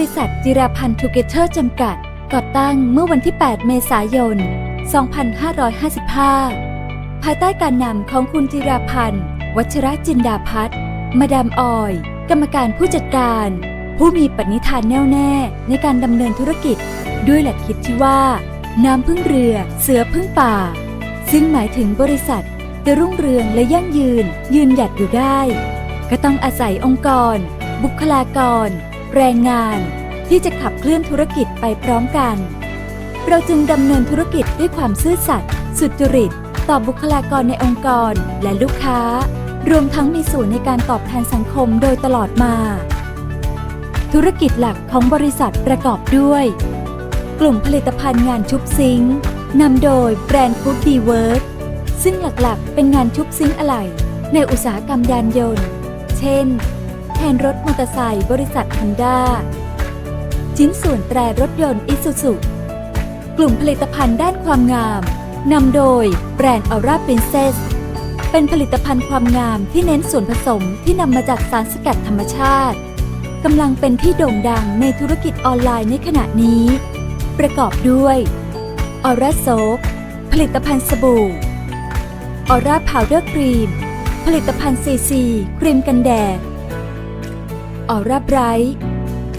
ริษัทจิราพันธ์ทูเกเตอร์จำกัด ก่อตั้งเมื่อวันที่ 8 เมษายน 2555 ภายใต้การนำของคุณจิราพันธ์ วัชรจินดาพัฒน์มาดามออย กรรมการผู้จัดการ ผู้มีปณิธานแน่วแน่ในการดำเนินธุรกิจ ด้วยหลักคิดที่ว่า น้ำพึ่งเรือ เสือพึ่งป่า ซึ่งหมายถึงบริษัทจะรุ่งเรืองและยั่งยืนยืนหยัดอยู่ได้ ก็ต้องอาศัยองค์กร บุคลากร แรงงานที่จะขับเคลื่อนธุรกิจไปพร้อมกัน เราจึงดำเนินธุรกิจด้วยความซื่อสัตย์สุจริต ต่อบุคลากรในองค์กรและลูกค้า รวมทั้งมีส่วนในการตอบแทนสังคมโดยตลอดมา ธุรกิจหลักของบริษัทประกอบด้วย กลุ่มผลิตภัณฑ์งานชุบซิงค์นำโดยแบรนด์ฟูดดีเวิร์ซึ่งหลักๆ เป็นงานชุบซิงค์อะไหล่ในอุตสาหกรรมยานยนต์ เช่น ทนรถมอเตอร์ไซค์บริษัทฮ o นด้า ชิ้นส่วนแตรรถยนต์อิซูซุกลุ่มผลิตภัณฑ์ด้านความงาม นำโดยแบรนด์ Aura Princess เป็นผลิตภัณฑ์ความงามที่เน้นส่วนผสมที่นำมาจากสารสกัดธรรมชาติกำลังเป็นที่โด่งดังในธุรกิจออนไลน์ในขณะนี้ ประกอบด้วย Aura Soap ผลิตภัณฑ์สบู่ Aura Powder Cream ผลิตภัณฑ์ซีซี ครีมกันแดด Aura Bright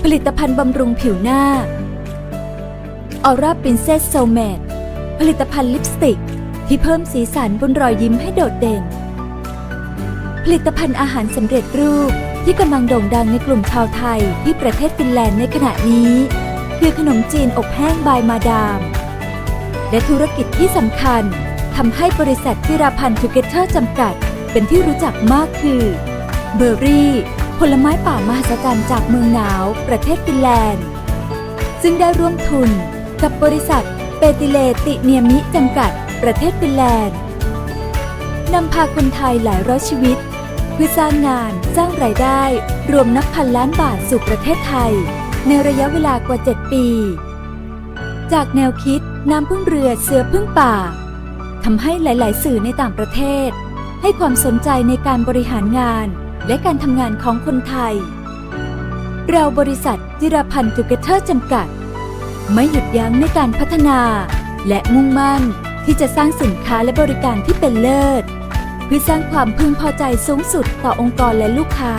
ผลิตภัณฑ์บำรุงผิวหน้า Aura Princess Soul Matte ผลิตภัณฑ์ลิปสติก ที่เพิ่มสีสันบนรอยยิ้มให้โดดเด่น ผลิตภัณฑ์อาหารสำเร็จรูปที่กำลังโด่งดังในกลุ่มชาวไทยที่ประเทศฟินแลนด์ในขณะนี้ คือขนมจีนอบแห้งบายมาดาม และธุรกิจที่สำคัญทำให้บริษัทจิราพันธ์ทูเกเตอร์จำกัด เป็นที่รู้จักมากคือเบอร์รี่ ผลไม้ป่ามหัศจรรย์จากเมืองหนาว ประเทศฟินแลนด์ ซึ่งได้ร่วมทุนกับบริษัทเปติเลติเนียมิจำกัด ประเทศฟินแลนด์นำพาคนไทยหลายร้อยชีวิตเพื่อสร้างงานสร้างรายได้ รวมนับพันล้านบาทสู่ประเทศไทย ในระยะเวลากว่า 7 ปี จากแนวคิดน้ำพึ่งเรือเสือพึ่งป่าทำให้หลาย ๆ สื่อในต่างประเทศ ให้ความสนใจในการบริหารงาน และการทำงานของคนไทย เราบริษัทจิราพันธ์ทูเกเตอร์จำกัด ไม่หยุดยั้งในการพัฒนา และมุ่งมั่นที่จะสร้างสินค้าและบริการที่เป็นเลิศ เพื่อสร้างความพึงพอใจสูงสุดต่อองค์กรและลูกค้า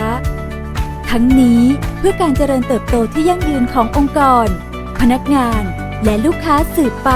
ทั้งนี้เพื่อการเจริญเติบโตที่ยั่งยืนขององค์กร พนักงานและลูกค้าสืบไป